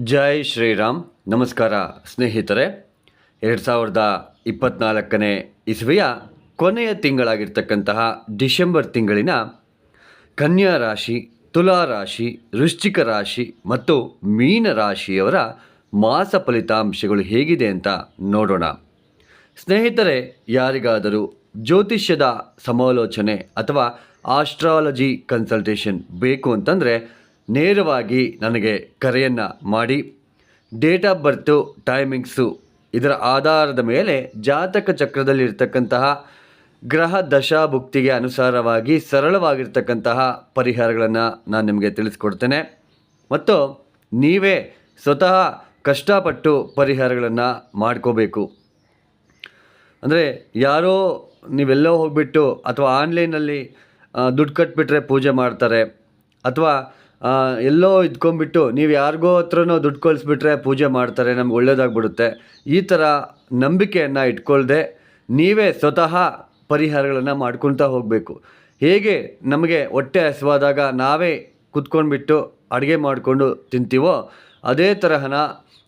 ಜೈ ಶ್ರೀರಾಮ್. ನಮಸ್ಕಾರ ಸ್ನೇಹಿತರೆ. ಎರಡು ಸಾವಿರದ ಇಪ್ಪತ್ತ್ನಾಲ್ಕನೇ ಇಸವಿಯ ಕೊನೆಯ ತಿಂಗಳಾಗಿರ್ತಕ್ಕಂತಹ ಡಿಸೆಂಬರ್ ತಿಂಗಳಿನ ಕನ್ಯಾ ರಾಶಿ, ತುಲಾ ರಾಶಿ, ವೃಶ್ಚಿಕ ರಾಶಿ ಮತ್ತು ಮೀನ ರಾಶಿಯವರ ಮಾಸ ಫಲಿತಾಂಶಗಳು ಹೇಗಿದೆ ಅಂತ ನೋಡೋಣ. ಸ್ನೇಹಿತರೆ, ಯಾರಿಗಾದರೂ ಜ್ಯೋತಿಷ್ಯದ ಸಮಾಲೋಚನೆ ಅಥವಾ ಆಸ್ಟ್ರಾಲಜಿ ಕನ್ಸಲ್ಟೇಷನ್ ಬೇಕು ಅಂತಂದರೆ ನೇರವಾಗಿ ನನಗೆ ಕರೆಯನ್ನು ಮಾಡಿ. ಡೇಟ್ ಆಫ್ ಬರ್ತು, ಟೈಮಿಂಗ್ಸು ಇದರ ಆಧಾರದ ಮೇಲೆ ಜಾತಕ ಚಕ್ರದಲ್ಲಿರ್ತಕ್ಕಂತಹ ಗ್ರಹ ದಶಾಭುಕ್ತಿಗೆ ಅನುಸಾರವಾಗಿ ಸರಳವಾಗಿರ್ತಕ್ಕಂತಹ ಪರಿಹಾರಗಳನ್ನು ನಾನು ನಿಮಗೆ ತಿಳಿಸ್ಕೊಡ್ತೇನೆ. ಮತ್ತು ನೀವೇ ಸ್ವತಃ ಕಷ್ಟಪಟ್ಟು ಪರಿಹಾರಗಳನ್ನು ಮಾಡ್ಕೋಬೇಕು. ಅಂದರೆ ಯಾರೋ ನೀವೆಲ್ಲೋ ಹೋಗಿಬಿಟ್ಟು ಅಥವಾ ಆನ್ಲೈನಲ್ಲಿ ದುಡ್ಡು ಕಟ್ಬಿಟ್ರೆ ಪೂಜೆ ಮಾಡ್ತಾರೆ, ಅಥವಾ ಎಲ್ಲೋ ಇದ್ಕೊಂಡ್ಬಿಟ್ಟು ನೀವು ಯಾರಿಗೋ ಹತ್ರನೋ ದುಡ್ಡು ಕಳಿಸ್ಬಿಟ್ರೆ ಪೂಜೆ ಮಾಡ್ತಾರೆ, ನಮ್ಗೆ ಒಳ್ಳೇದಾಗ್ಬಿಡುತ್ತೆ. ಈ ಥರ ನಂಬಿಕೆಯನ್ನು ಇಟ್ಕೊಳ್ದೆ ನೀವೇ ಸ್ವತಃ ಪರಿಹಾರಗಳನ್ನು ಮಾಡ್ಕೊಳ್ತಾ ಹೋಗಬೇಕು. ಹೇಗೆ ನಮಗೆ ಹೊಟ್ಟೆ ಹಸಿವಾದಾಗ ನಾವೇ ಕುತ್ಕೊಂಡ್ಬಿಟ್ಟು ಅಡುಗೆ ಮಾಡಿಕೊಂಡು ತಿಂತೀವೋ, ಅದೇ ತರಹನ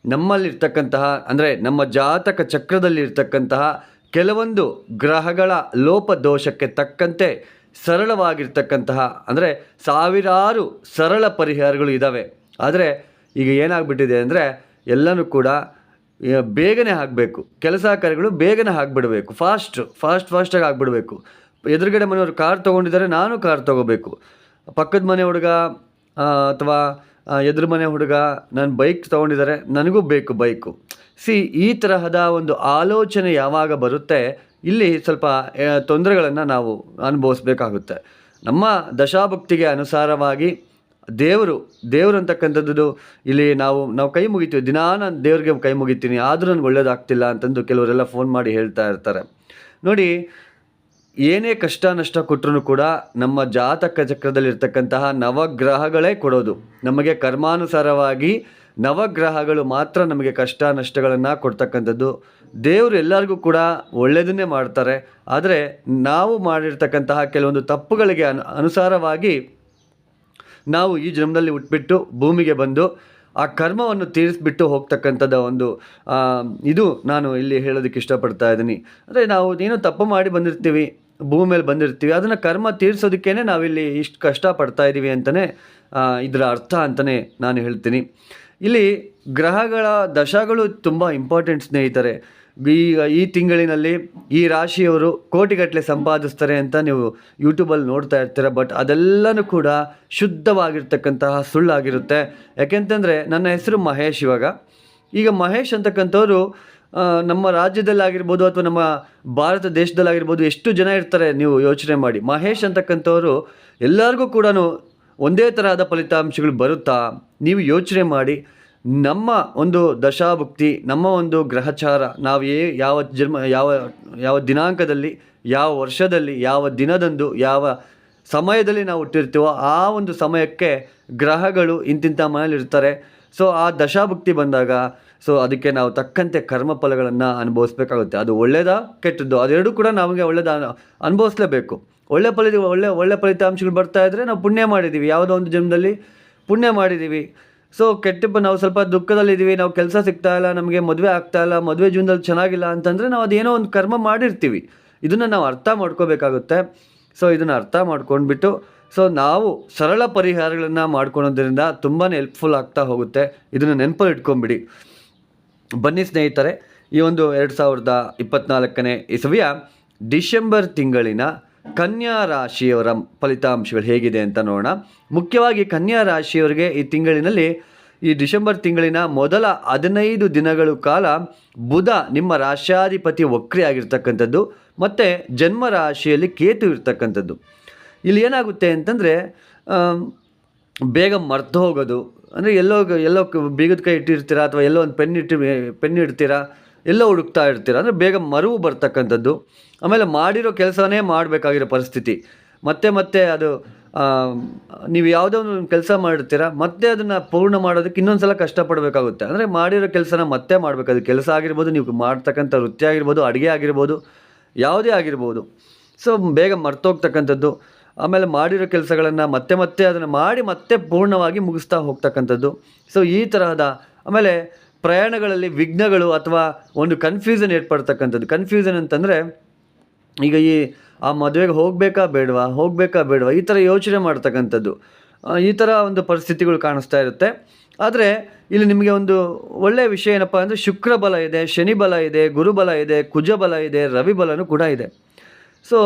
ನಮ್ಮಲ್ಲಿರ್ತಕ್ಕಂತಹ, ಅಂದರೆ ನಮ್ಮ ಜಾತಕ ಚಕ್ರದಲ್ಲಿರ್ತಕ್ಕಂತಹ ಕೆಲವೊಂದು ಗ್ರಹಗಳ ಲೋಪದೋಷಕ್ಕೆ ತಕ್ಕಂತೆ ಸರಳವಾಗಿರ್ತಕ್ಕಂತಹ, ಅಂದರೆ ಸಾವಿರಾರು ಸರಳ ಪರಿಹಾರಗಳು ಇದ್ದಾವೆ ಆದರೆ ಈಗ ಏನಾಗ್ಬಿಟ್ಟಿದೆ ಅಂದರೆ ಎಲ್ಲನೂ ಕೂಡ ಬೇಗನೆ ಆಗಬೇಕು. ಕೆಲಸ ಕಾರ್ಯಗಳು ಬೇಗನೆ ಆಗಿಬಿಡಬೇಕು. ಫಾಸ್ಟ್ ಫಾಸ್ಟ್ ಫಾಸ್ಟಾಗಿ ಆಗಿಬಿಡಬೇಕು. ಎದುರುಗಡೆ ಮನೆಯವರು ಕಾರ್ ತೊಗೊಂಡಿದ್ದಾರೆ, ನಾನು ಕಾರ್ ತೊಗೋಬೇಕು. ಪಕ್ಕದ ಮನೆ ಹುಡುಗ ಅಥವಾ ಎದುರು ಮನೆ ಹುಡುಗ, ನಾನು ಬೈಕ್ ತೊಗೊಂಡಿದ್ದಾರೆ, ನನಗೂ ಬೇಕು ಬೈಕು. ಸಿ ಈ ತರಹದ ಒಂದು ಆಲೋಚನೆ ಯಾವಾಗ ಬರುತ್ತೆ ಇಲ್ಲಿ ಸ್ವಲ್ಪ ತೊಂದರೆಗಳನ್ನು ನಾವು ಅನುಭವಿಸ್ಬೇಕಾಗುತ್ತೆ. ನಮ್ಮ ದಶಾಭಕ್ತಿಗೆ ಅನುಸಾರವಾಗಿ ದೇವರು ದೇವರು ಅಂತಕ್ಕಂಥದ್ದು ಇಲ್ಲಿ ನಾವು ನಾವು ಕೈ ಮುಗಿತೀವಿ. ದಿನಾ ನಾನು ದೇವ್ರಿಗೆ ಕೈ ಮುಗಿತೀನಿ, ಆದರೂ ನನಗೆ ಒಳ್ಳೇದಾಗ್ತಿಲ್ಲ ಅಂತಂದು ಕೆಲವರೆಲ್ಲ ಫೋನ್ ಮಾಡಿ ಹೇಳ್ತಾ ಇರ್ತಾರೆ. ನೋಡಿ, ಏನೇ ಕಷ್ಟ ನಷ್ಟ ಕೊಟ್ಟರು ಕೂಡ ನಮ್ಮ ಜಾತಕ ಚಕ್ರದಲ್ಲಿರ್ತಕ್ಕಂತಹ ನವಗ್ರಹಗಳೇ ಕೊಡೋದು. ನಮಗೆ ಕರ್ಮಾನುಸಾರವಾಗಿ ನವಗ್ರಹಗಳು ಮಾತ್ರ ನಮಗೆ ಕಷ್ಟ ನಷ್ಟಗಳನ್ನು ಕೊಡ್ತಕ್ಕಂಥದ್ದು ದೇವರು ಎಲ್ಲರಿಗೂ ಕೂಡ ಒಳ್ಳೆಯದನ್ನೇ ಮಾಡ್ತಾರೆ. ಆದರೆ ನಾವು ಮಾಡಿರ್ತಕ್ಕಂತಹ ಕೆಲವೊಂದು ತಪ್ಪುಗಳಿಗೆ ಅನು, ಅನುಸಾರವಾಗಿ ನಾವು ಈ ಜನ್ಮದಲ್ಲಿ ಉಟ್ಬಿಟ್ಟು ಭೂಮಿಗೆ ಬಂದು ಆ ಕರ್ಮವನ್ನು ತೀರಿಸ್ಬಿಟ್ಟು ಹೋಗ್ತಕ್ಕಂಥದ್ದು ಒಂದು ಇದು ನಾನು ಇಲ್ಲಿ ಹೇಳೋದಕ್ಕೆ ಇಷ್ಟಪಡ್ತಾ ಇದ್ದೀನಿ. ಅಂದರೆ ನಾವು ಏನೋ ತಪ್ಪು ಮಾಡಿ ಬಂದಿರ್ತೀವಿ, ಭೂಮಿ ಮೇಲೆ ಬಂದಿರ್ತೀವಿ, ಅದನ್ನು ಕರ್ಮ ತೀರಿಸೋದಕ್ಕೇ ನಾವಿಲ್ಲಿ ಇಷ್ಟು ಕಷ್ಟಪಡ್ತಾ ಇದ್ದೀವಿ ಅಂತಲೇ ಇದರ ಅರ್ಥ ಅಂತಲೇ ನಾನು ಹೇಳ್ತೀನಿ. ಇಲ್ಲಿ ಗ್ರಹಗಳ ದಶಗಳು ತುಂಬ ಇಂಪಾರ್ಟೆಂಟ್ ಸ್ನೇಹಿತರೆ. ಈ ಈ ತಿಂಗಳಿನಲ್ಲಿ ಈ ರಾಶಿಯವರು ಕೋಟಿಗಟ್ಟಲೆ ಸಂಪಾದಿಸ್ತಾರೆ ಅಂತ ನೀವು ಯೂಟ್ಯೂಬಲ್ಲಿ ನೋಡ್ತಾ ಇರ್ತೀರ ಬಟ್ ಅದೆಲ್ಲನೂ ಕೂಡ ಶುದ್ಧವಾಗಿರ್ತಕ್ಕಂತಹ ಸುಳ್ಳಾಗಿರುತ್ತೆ. ಯಾಕೆಂತಂದರೆ ನನ್ನ ಹೆಸರು ಮಹೇಶ್ ಇವಾಗ. ಈಗ ಮಹೇಶ್ ಅಂತಕ್ಕಂಥವ್ರು ನಮ್ಮ ರಾಜ್ಯದಲ್ಲಾಗಿರ್ಬೋದು ಅಥವಾ ನಮ್ಮ ಭಾರತ ದೇಶದಲ್ಲಾಗಿರ್ಬೋದು ಎಷ್ಟು ಜನ ಇರ್ತಾರೆ ನೀವು ಯೋಚನೆ ಮಾಡಿ. ಮಹೇಶ್ ಅಂತಕ್ಕಂಥವ್ರು ಎಲ್ಲರಿಗೂ ಕೂಡ ಒಂದೇ ತರಹದ ಫಲಿತಾಂಶಗಳು ಬರುತ್ತಾ? ನೀವು ಯೋಚನೆ ಮಾಡಿ. ನಮ್ಮ ಒಂದು ದಶಾಭುಕ್ತಿ, ನಮ್ಮ ಒಂದು ಗ್ರಹಚಾರ, ನಾವು ಏ ಯಾವ ಜನ್ಮ, ಯಾವ ಯಾವ ದಿನಾಂಕದಲ್ಲಿ, ಯಾವ ವರ್ಷದಲ್ಲಿ, ಯಾವ ದಿನದಂದು, ಯಾವ ಸಮಯದಲ್ಲಿ ನಾವು ಹುಟ್ಟಿರ್ತೀವೋ ಆ ಒಂದು ಸಮಯಕ್ಕೆ ಗ್ರಹಗಳು ಇಂತಿಂಥ ಮನೇಲಿರ್ತಾರೆ ಸೊ, ಆ ದಶಾಭುಕ್ತಿ ಬಂದಾಗ, ಸೊ, ಅದಕ್ಕೆ ನಾವು ತಕ್ಕಂತೆ ಕರ್ಮಫಲಗಳನ್ನು ಅನುಭವಿಸ್ಬೇಕಾಗುತ್ತೆ. ಅದು ಒಳ್ಳೆಯದ ಕೆಟ್ಟದ್ದು, ಅದೆರಡೂ ಕೂಡ ನಮಗೆ ಒಳ್ಳೆಯದ ಅನುಭವಿಸ್ಲೇಬೇಕು. ಒಳ್ಳೆ ಫಲಿತ, ಒಳ್ಳೆ ಒಳ್ಳೆ ಫಲಿತಾಂಶಗಳು ಬರ್ತಾ ಇದ್ದರೆ ನಾವು ಪುಣ್ಯ ಮಾಡಿದ್ದೀವಿ. ಯಾವುದೋ ಒಂದು ಜನ್ಮದಲ್ಲಿ ಪುಣ್ಯ ಮಾಡಿದ್ದೀವಿ. ಸೊ ಕೆಟ್ಟಪ್ಪ, ನಾವು ಸ್ವಲ್ಪ ದುಃಖದಲ್ಲಿದ್ದೀವಿ, ನಾವು ಕೆಲಸ ಸಿಗ್ತಾ ಇಲ್ಲ, ನಮಗೆ ಮದುವೆ ಆಗ್ತಾ ಇಲ್ಲ, ಮದುವೆ ಜೀವನದಲ್ಲಿ ಚೆನ್ನಾಗಿಲ್ಲ ಅಂತಂದರೆ ನಾವು ಅದೇನೋ ಒಂದು ಕರ್ಮ ಮಾಡಿರ್ತೀವಿ. ಇದನ್ನು ನಾವು ಅರ್ಥ ಮಾಡ್ಕೋಬೇಕಾಗುತ್ತೆ. ಸೊ ಇದನ್ನು ಅರ್ಥ ಮಾಡ್ಕೊಂಡ್ಬಿಟ್ಟು ಸೊ ನಾವು ಸರಳ ಪರಿಹಾರಗಳನ್ನು ಮಾಡ್ಕೊಳೋದ್ರಿಂದ ತುಂಬಾ ಹೆಲ್ಪ್ಫುಲ್ ಆಗ್ತಾ ಹೋಗುತ್ತೆ. ಇದನ್ನು ನೆನಪಲ್ಲಿ ಇಟ್ಕೊಂಬಿಡಿ ಬನ್ನಿ ಸ್ನೇಹಿತರೆ, ಈ ಒಂದು ಎರಡು ಸಾವಿರದ ಇಪ್ಪತ್ತ್ನಾಲ್ಕನೇ ಇಸವಿಯ ಡಿಸೆಂಬರ್ ತಿಂಗಳಿನ ಕನ್ಯಾ ರಾಶಿಯವರ ಫಲಿತಾಂಶಗಳು ಹೇಗಿದೆ ಅಂತ ನೋಡೋಣ. ಮುಖ್ಯವಾಗಿ ಕನ್ಯಾ ರಾಶಿಯವರಿಗೆ ಈ ತಿಂಗಳಿನಲ್ಲಿ, ಈ ಡಿಸೆಂಬರ್ ತಿಂಗಳಿನ ಮೊದಲ ಹದಿನೈದು ದಿನಗಳು ಕಾಲ ಬುಧ ನಿಮ್ಮ ರಾಶ್ಯಾಧಿಪತಿ ವಕ್ರಿ ಆಗಿರ್ತಕ್ಕಂಥದ್ದು, ಮತ್ತು ಜನ್ಮ ರಾಶಿಯಲ್ಲಿ ಕೇತು ಇರ್ತಕ್ಕಂಥದ್ದು. ಇಲ್ಲಿ ಏನಾಗುತ್ತೆ ಅಂತಂದರೆ ಬೇಗ ಮರ್ತು ಹೋಗೋದು, ಅಂದರೆ ಎಲ್ಲೋ ಎಲ್ಲೋ ಬೀಗದ ಕೈ ಇಟ್ಟಿರ್ತೀರಾ ಅಥವಾ ಎಲ್ಲೋ ಒಂದು ಪೆನ್ ಇಟ್ಟು, ಪೆನ್ ಇಡ್ತೀರಾ? ಎಲ್ಲೋ ಹುಡುಕ್ತಾ ಇರ್ತೀರ? ಅಂದರೆ ಬೇಗ ಮರುವು ಬರ್ತಕ್ಕಂಥದ್ದು. ಆಮೇಲೆ ಮಾಡಿರೋ ಕೆಲಸನೇ ಮಾಡಬೇಕಾಗಿರೋ ಪರಿಸ್ಥಿತಿ. ಮತ್ತೆ ಮತ್ತೆ ಅದು ನೀವು ಯಾವುದೋ ಒಂದು ಕೆಲಸ ಮಾಡಿರ್ತೀರಾ, ಮತ್ತೆ ಅದನ್ನು ಪೂರ್ಣ ಮಾಡೋದಕ್ಕೆ ಇನ್ನೊಂದು ಸಲ ಕಷ್ಟಪಡಬೇಕಾಗುತ್ತೆ. ಅಂದರೆ ಮಾಡಿರೋ ಕೆಲಸನ ಮತ್ತೆ ಮಾಡಬೇಕು. ಅದು ಕೆಲಸ ಆಗಿರ್ಬೋದು, ನೀವು ಮಾಡ್ತಕ್ಕಂಥ ವೃತ್ತಿ ಆಗಿರ್ಬೋದು, ಅಡುಗೆ ಆಗಿರ್ಬೋದು, ಯಾವುದೇ ಆಗಿರ್ಬೋದು. ಸೊ, ಬೇಗ ಮರ್ತೋಗ್ತಕ್ಕಂಥದ್ದು. ಆಮೇಲೆ ಮಾಡಿರೋ ಕೆಲಸಗಳನ್ನು ಮತ್ತೆ ಮತ್ತೆ ಅದನ್ನು ಮಾಡಿ ಮತ್ತೆ ಪೂರ್ಣವಾಗಿ ಮುಗಿಸ್ತಾ ಹೋಗ್ತಕ್ಕಂಥದ್ದು. ಸೊ, ಈ ತರಹದ, ಆಮೇಲೆ ಪ್ರಯಾಣಗಳಲ್ಲಿ ವಿಘ್ನಗಳು ಅಥವಾ ಒಂದು ಕನ್ಫ್ಯೂಷನ್ ಏರ್ಪಡ್ತಕ್ಕಂಥದ್ದು. ಕನ್ಫ್ಯೂಷನ್ ಅಂತಂದರೆ, ಈಗ ಈ, ಆ ಮದುವೆಗೆ ಹೋಗಬೇಕಾ ಬೇಡವಾ ಹೋಗಬೇಕಾ ಬೇಡವಾ, ಈ ಥರ ಯೋಚನೆ ಮಾಡ್ತಕ್ಕಂಥದ್ದು. ಈ ಥರ ಒಂದು ಪರಿಸ್ಥಿತಿಗಳು ಕಾಣಿಸ್ತಾ ಇರುತ್ತೆ. ಆದರೆ, ಇಲ್ಲಿ ನಿಮಗೆ ಒಂದು ಒಳ್ಳೆಯ ವಿಷಯ ಏನಪ್ಪ ಅಂದರೆ, ಶುಕ್ರ ಬಲ ಇದೆ, ಶನಿ ಬಲ ಇದೆ, ಗುರು ಬಲ ಇದೆ, ಕುಜ ಬಲ ಇದೆ, ರವಿ ಬಲನೂ ಕೂಡ ಇದೆ. ಸೊ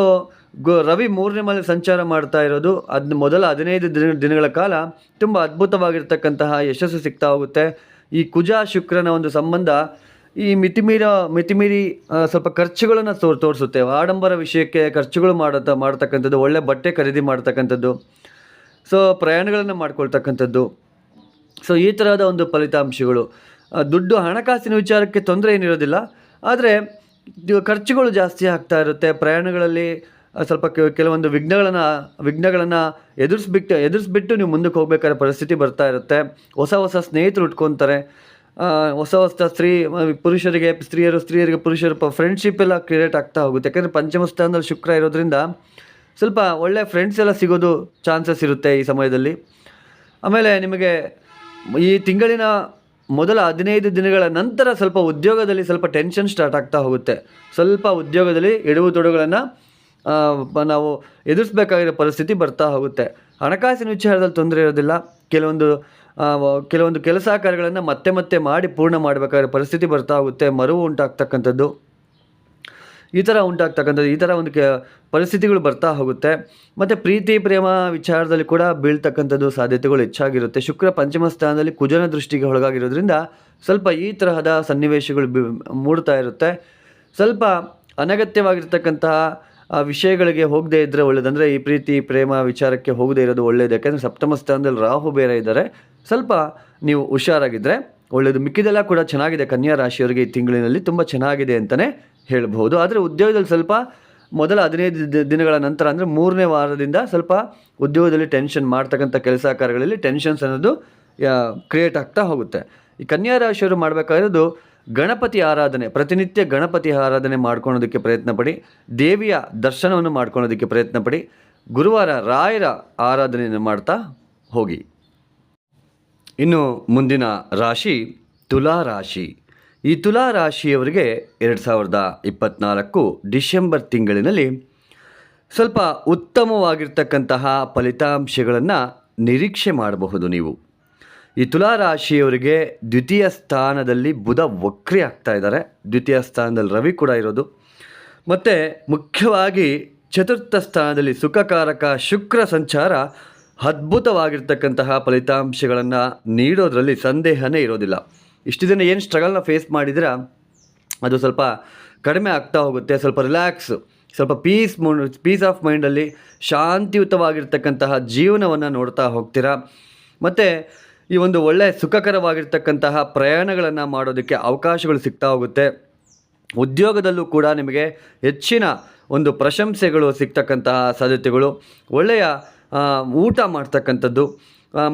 ಗು, ರವಿ ಮೂರನೇ ಮೇಲೆ ಸಂಚಾರ ಮಾಡ್ತಾ ಇರೋದು, ಅದ್ ಮೊದಲ ಹದಿನೈದು ದಿನ, ದಿನಗಳ ಕಾಲ, ತುಂಬ ಅದ್ಭುತವಾಗಿರ್ತಕ್ಕಂತಹ ಯಶಸ್ಸು ಸಿಗ್ತಾ ಹೋಗುತ್ತೆ. ಈ ಕುಜ ಶುಕ್ರನ ಒಂದು ಸಂಬಂಧ ಈ ಮಿತಿಮೀರ, ಮಿತಿಮೀರಿ ಸ್ವಲ್ಪ ಖರ್ಚುಗಳನ್ನು ತೋರ್, ತೋರಿಸುತ್ತೆ. ಆಡಂಬರ ವಿಷಯಕ್ಕೆ ಖರ್ಚುಗಳು ಮಾಡತ್ತ ಮಾಡ್ತಕ್ಕಂಥದ್ದು, ಒಳ್ಳೆ ಬಟ್ಟೆ ಖರೀದಿ ಮಾಡ್ತಕ್ಕಂಥದ್ದು, ಸೊ ಪ್ರಯಾಣಗಳನ್ನು ಮಾಡ್ಕೊಳ್ತಕ್ಕಂಥದ್ದು, ಸೊ ಈ ಥರದ ಒಂದು ಫಲಿತಾಂಶಗಳು. ದುಡ್ಡು ಹಣಕಾಸಿನ ವಿಚಾರಕ್ಕೆ ತೊಂದರೆ ಏನಿರೋದಿಲ್ಲ, ಆದರೆ ಖರ್ಚುಗಳು ಜಾಸ್ತಿ ಆಗ್ತಾ ಇರುತ್ತೆ. ಪ್ರಯಾಣಗಳಲ್ಲಿ ಸ್ವಲ್ಪ ಕೆಲವೊಂದು ವಿಘ್ನಗಳನ್ನು ವಿಘ್ನಗಳನ್ನು ಎದುರಿಸ್ಬಿಟ್ಟು ಎದುರಿಸ್ಬಿಟ್ಟು ನೀವು ಮುಂದಕ್ಕೆ ಹೋಗ್ಬೇಕಾದ್ರೆ ಪರಿಸ್ಥಿತಿ ಬರ್ತಾ ಇರುತ್ತೆ. ಹೊಸ ಹೊಸ ಸ್ನೇಹಿತರು ಉಟ್ಕೊತಾರೆ. ಹೊಸ ಹೊಸ ಸ್ತ್ರೀ ಪುರುಷರಿಗೆ, ಸ್ತ್ರೀಯರು, ಸ್ತ್ರೀಯರಿಗೆ, ಪುರುಷರು ಫ್ರೆಂಡ್ಶಿಪ್ ಎಲ್ಲ ಕ್ರಿಯೇಟ್ ಆಗ್ತಾ ಹೋಗುತ್ತೆ. ಯಾಕಂದರೆ ಪಂಚಮ ಸ್ಥಾನದಲ್ಲಿ ಶುಕ್ರ ಇರೋದ್ರಿಂದ ಸ್ವಲ್ಪ ಒಳ್ಳೆ ಫ್ರೆಂಡ್ಸ್ ಎಲ್ಲ ಸಿಗೋದು ಚಾನ್ಸಸ್ ಇರುತ್ತೆ ಈ ಸಮಯದಲ್ಲಿ. ಆಮೇಲೆ ನಿಮಗೆ ಈ ತಿಂಗಳಿನ ಮೊದಲ ಹದಿನೈದು ದಿನಗಳ ನಂತರ ಸ್ವಲ್ಪ ಉದ್ಯೋಗದಲ್ಲಿ ಸ್ವಲ್ಪ ಟೆನ್ಷನ್ ಸ್ಟಾರ್ಟ್ ಆಗ್ತಾ ಹೋಗುತ್ತೆ. ಸ್ವಲ್ಪ ಉದ್ಯೋಗದಲ್ಲಿ ಎಡವು ತೊಡಗಳನ್ನು ನಾವು ಎದುರಿಸ್ಬೇಕಾಗಿರೋ ಪರಿಸ್ಥಿತಿ ಬರ್ತಾ ಹೋಗುತ್ತೆ. ಹಣಕಾಸಿನ ವಿಚಾರದಲ್ಲಿ ತೊಂದರೆ ಇರೋದಿಲ್ಲ. ಕೆಲವೊಂದು ಕೆಲವೊಂದು ಕೆಲಸ ಕಾರ್ಯಗಳನ್ನು ಮತ್ತೆ ಮತ್ತೆ ಮಾಡಿ ಪೂರ್ಣ ಮಾಡಬೇಕಾಗಿರೋ ಪರಿಸ್ಥಿತಿ ಬರ್ತಾ ಹೋಗುತ್ತೆ. ಮರುವು ಉಂಟಾಗ್ತಕ್ಕಂಥದ್ದು. ಈ ಥರ ಉಂಟಾಗ್ತಕ್ಕಂಥದ್ದು, ಈ ಥರ ಒಂದು ಕೆ, ಪರಿಸ್ಥಿತಿಗಳು ಬರ್ತಾ ಹೋಗುತ್ತೆ. ಮತ್ತು ಪ್ರೀತಿ, ಪ್ರೇಮ ವಿಚಾರದಲ್ಲಿ ಕೂಡ ಬೀಳ್ತಕ್ಕಂಥದ್ದು ಸಾಧ್ಯತೆಗಳು ಹೆಚ್ಚಾಗಿರುತ್ತೆ. ಶುಕ್ರ ಪಂಚಮ ಸ್ಥಾನದಲ್ಲಿ ಕುಜನ ದೃಷ್ಟಿಗೆ ಒಳಗಾಗಿರೋದ್ರಿಂದ ಸ್ವಲ್ಪ ಈ ತರಹದ ಸನ್ನಿವೇಶಗಳು ಬಿ, ಮೂಡ್ತಾ ಇರುತ್ತೆ. ಸ್ವಲ್ಪ ಅನಗತ್ಯವಾಗಿರ್ತಕ್ಕಂತಹ ಆ ವಿಷಯಗಳಿಗೆ ಹೋಗದೇ ಇದ್ದರೆ ಒಳ್ಳೇದಂದರೆ ಈ ಪ್ರೀತಿ, ಪ್ರೇಮ ವಿಚಾರಕ್ಕೆ ಹೋಗದೇ ಇರೋದು ಒಳ್ಳೆಯದು ಯಾಕೆಂದರೆ ಸಪ್ತಮ ಸ್ಥಾನದಲ್ಲಿ ರಾಹು ಬೇರೆ ಇದ್ದಾರೆ. ಸ್ವಲ್ಪ ನೀವು ಹುಷಾರಾಗಿದ್ದರೆ ಒಳ್ಳೆಯದು ಮಿಕ್ಕಿದೆಲ್ಲ ಕೂಡ ಚೆನ್ನಾಗಿದೆ. ಕನ್ಯಾ ರಾಶಿಯವರಿಗೆ ಈ ತಿಂಗಳಿನಲ್ಲಿ ತುಂಬ ಚೆನ್ನಾಗಿದೆ ಅಂತಲೇ ಹೇಳ್ಬೋದು ಆದರೆ ಉದ್ಯೋಗದಲ್ಲಿ ಸ್ವಲ್ಪ ಮೊದಲ ಹದಿನೈದು ದಿನಗಳ ನಂತರ ಅಂದರೆ ಮೂರನೇ ವಾರದಿಂದ ಸ್ವಲ್ಪ ಉದ್ಯೋಗದಲ್ಲಿ ಟೆನ್ಷನ್ ಮಾಡ್ತಕ್ಕಂಥ ಕೆಲಸ ಕಾರ್ಯಗಳಲ್ಲಿ ಟೆನ್ಷನ್ಸ್ ಅನ್ನೋದು ಕ್ರಿಯೇಟ್ ಆಗ್ತಾ ಹೋಗುತ್ತೆ. ಈ ಕನ್ಯಾ ರಾಶಿಯವರು ಮಾಡಬೇಕಾಗಿರೋದು ಗಣಪತಿ ಆರಾಧನೆ, ಪ್ರತಿನಿತ್ಯ ಗಣಪತಿ ಆರಾಧನೆ ಮಾಡ್ಕೊಳೋದಕ್ಕೆ ಪ್ರಯತ್ನ ಪಡಿ, ದೇವಿಯ ದರ್ಶನವನ್ನು ಮಾಡ್ಕೊಳೋದಕ್ಕೆ ಪ್ರಯತ್ನ ಪಡಿ, ಗುರುವಾರ ರಾಯರ ಆರಾಧನೆಯನ್ನು ಮಾಡ್ತಾ ಹೋಗಿ. ಇನ್ನು ಮುಂದಿನ ರಾಶಿ, ತುಲಾ ರಾಶಿ. ಈ ತುಲಾ ರಾಶಿಯವರಿಗೆ ಎರಡು ಸಾವಿರದ ಇಪ್ಪತ್ತ್ನಾಲ್ಕು ಡಿಸೆಂಬರ್ ತಿಂಗಳಿನಲ್ಲಿ ಸ್ವಲ್ಪ ಉತ್ತಮವಾಗಿರ್ತಕ್ಕಂತಹ ಫಲಿತಾಂಶಗಳನ್ನು ನಿರೀಕ್ಷೆ ಮಾಡಬಹುದು ನೀವು. ಈ ತುಲಾ ರಾಶಿಯವರಿಗೆ ದ್ವಿತೀಯ ಸ್ಥಾನದಲ್ಲಿ ಬುಧ ವಕ್ರಿ ಆಗ್ತಾ ಇದ್ದಾರೆ. ದ್ವಿತೀಯ ಸ್ಥಾನದಲ್ಲಿ ರವಿ ಕೂಡ ಇರೋದು. ಮತ್ತು ಮುಖ್ಯವಾಗಿ ಚತುರ್ಥ ಸ್ಥಾನದಲ್ಲಿ ಸುಖಕಾರಕ ಶುಕ್ರ ಸಂಚಾರ ಅದ್ಭುತವಾಗಿರ್ತಕ್ಕಂತಹ ಫಲಿತಾಂಶಗಳನ್ನು ನೀಡೋದರಲ್ಲಿ ಸಂದೇಹನೇ ಇರೋದಿಲ್ಲ. ಇಷ್ಟು ದಿನ ಏನು ಸ್ಟ್ರಗಲ್ನ ಫೇಸ್ ಮಾಡಿದ್ರೆ ಅದು ಸ್ವಲ್ಪ ಕಡಿಮೆ ಆಗ್ತಾ ಹೋಗುತ್ತೆ. ಸ್ವಲ್ಪ ರಿಲ್ಯಾಕ್ಸ್ ಸ್ವಲ್ಪ ಪೀಸ್ ಪೀಸ್ ಆಫ್ ಮೈಂಡಲ್ಲಿ ಶಾಂತಿಯುತವಾಗಿರ್ತಕ್ಕಂತಹ ಜೀವನವನ್ನು ನೋಡ್ತಾ ಹೋಗ್ತೀರಾ? ಮತ್ತು ಈ ಒಂದು ಒಳ್ಳೆಯ ಸುಖಕರವಾಗಿರ್ತಕ್ಕಂತಹ ಪ್ರಯಾಣಗಳನ್ನು ಮಾಡೋದಕ್ಕೆ ಅವಕಾಶಗಳು ಸಿಗ್ತಾ ಹೋಗುತ್ತೆ. ಉದ್ಯೋಗದಲ್ಲೂ ಕೂಡ ನಿಮಗೆ ಹೆಚ್ಚಿನ ಒಂದು ಪ್ರಶಂಸೆಗಳು ಸಿಗ್ತಕ್ಕಂತಹ ಸಾಧ್ಯತೆಗಳು. ಒಳ್ಳೆಯ ಊಟ ಮಾಡ್ತಕ್ಕಂಥದ್ದು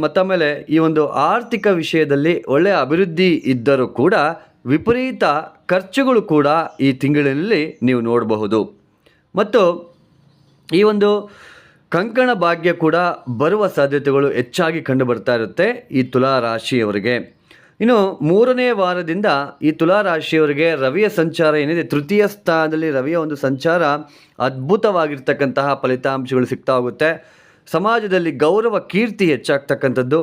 ಮತ್ತಾಮೇಲೆ ಈ ಒಂದು ಆರ್ಥಿಕ ವಿಷಯದಲ್ಲಿ ಒಳ್ಳೆಯ ಅಭಿವೃದ್ಧಿ ಇದ್ದರೂ ಕೂಡ ವಿಪರೀತ ಖರ್ಚುಗಳು ಕೂಡ ಈ ತಿಂಗಳಲ್ಲಿ ನೀವು ನೋಡಬಹುದು. ಮತ್ತು ಈ ಒಂದು ಕಂಕಣ ಭಾಗ್ಯ ಕೂಡ ಬರುವ ಸಾಧ್ಯತೆಗಳು ಹೆಚ್ಚಾಗಿ ಕಂಡು ಬರ್ತಾ ಇರುತ್ತೆ ಈ ತುಲಾ ರಾಶಿಯವರಿಗೆ. ಇನ್ನು ಮೂರನೇ ವಾರದಿಂದ ಈ ತುಲಾ ರಾಶಿಯವರಿಗೆ ರವಿಯ ಸಂಚಾರ ಏನಿದೆ, ತೃತೀಯ ಸ್ಥಾನದಲ್ಲಿ ರವಿಯ ಒಂದು ಸಂಚಾರ ಅದ್ಭುತವಾಗಿರ್ತಕ್ಕಂತಹ ಫಲಿತಾಂಶಗಳು ಸಿಗ್ತಾ ಹೋಗುತ್ತೆ. ಸಮಾಜದಲ್ಲಿ ಗೌರವ, ಕೀರ್ತಿ ಹೆಚ್ಚಾಗ್ತಕ್ಕಂಥದ್ದು.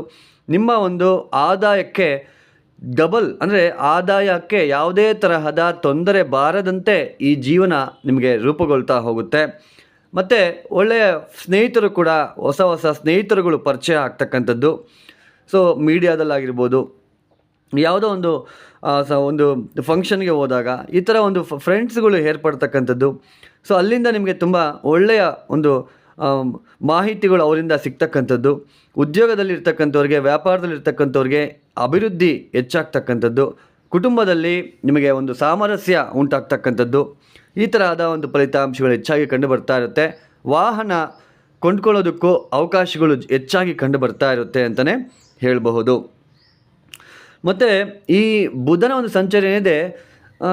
ನಿಮ್ಮ ಒಂದು ಆದಾಯಕ್ಕೆ ಡಬಲ್ ಅಂದರೆ ಆದಾಯಕ್ಕೆ ಯಾವುದೇ ತರಹದ ತೊಂದರೆ ಬಾರದಂತೆ ಈ ಜೀವನ ನಿಮಗೆ ರೂಪುಗೊಳ್ತಾ ಹೋಗುತ್ತೆ. ಮತ್ತು ಒಳ್ಳೆಯ ಸ್ನೇಹಿತರು ಕೂಡ, ಹೊಸ ಹೊಸ ಸ್ನೇಹಿತರುಗಳು ಪರಿಚಯ ಆಗ್ತಕ್ಕಂಥದ್ದು. ಸೊ ಮೀಡಿಯಾದಲ್ಲಾಗಿರ್ಬೋದು, ಯಾವುದೋ ಒಂದು ಸ, ಒಂದು ಫಂಕ್ಷನ್ಗೆ ಹೋದಾಗ, ಈ ಥರ ಒಂದು ಫ್ರೆಂಡ್ಸ್ಗಳು ಏರ್ಪಡ್ತಕ್ಕಂಥದ್ದು. ಸೊ ಅಲ್ಲಿಂದ ನಿಮಗೆ ತುಂಬ ಒಳ್ಳೆಯ ಒಂದು ಮಾಹಿತಿಗಳು ಅವರಿಂದ ಸಿಗ್ತಕ್ಕಂಥದ್ದು. ಉದ್ಯೋಗದಲ್ಲಿರ್ತಕ್ಕಂಥವ್ರಿಗೆ, ವ್ಯಾಪಾರದಲ್ಲಿರ್ತಕ್ಕಂಥವ್ರಿಗೆ ಅಭಿವೃದ್ಧಿ ಹೆಚ್ಚಾಗ್ತಕ್ಕಂಥದ್ದು. ಕುಟುಂಬದಲ್ಲಿ ನಿಮಗೆ ಒಂದು ಸಾಮರಸ್ಯ ಉಂಟಾಗ್ತಕ್ಕಂಥದ್ದು. ಈ ತರಹದ ಒಂದು ಫಲಿತಾಂಶಗಳು ಹೆಚ್ಚಾಗಿ ಕಂಡು ಬರ್ತಾ ಇರುತ್ತೆ. ವಾಹನ ಕೊಂಡ್ಕೊಳ್ಳೋದಕ್ಕೂ ಅವಕಾಶಗಳು ಹೆಚ್ಚಾಗಿ ಕಂಡು ಬರ್ತಾ ಇರುತ್ತೆ ಅಂತಲೇ ಹೇಳಬಹುದು. ಮತ್ತು ಈ ಬುಧನ ಒಂದು ಸಂಚಾರ ಏನಿದೆ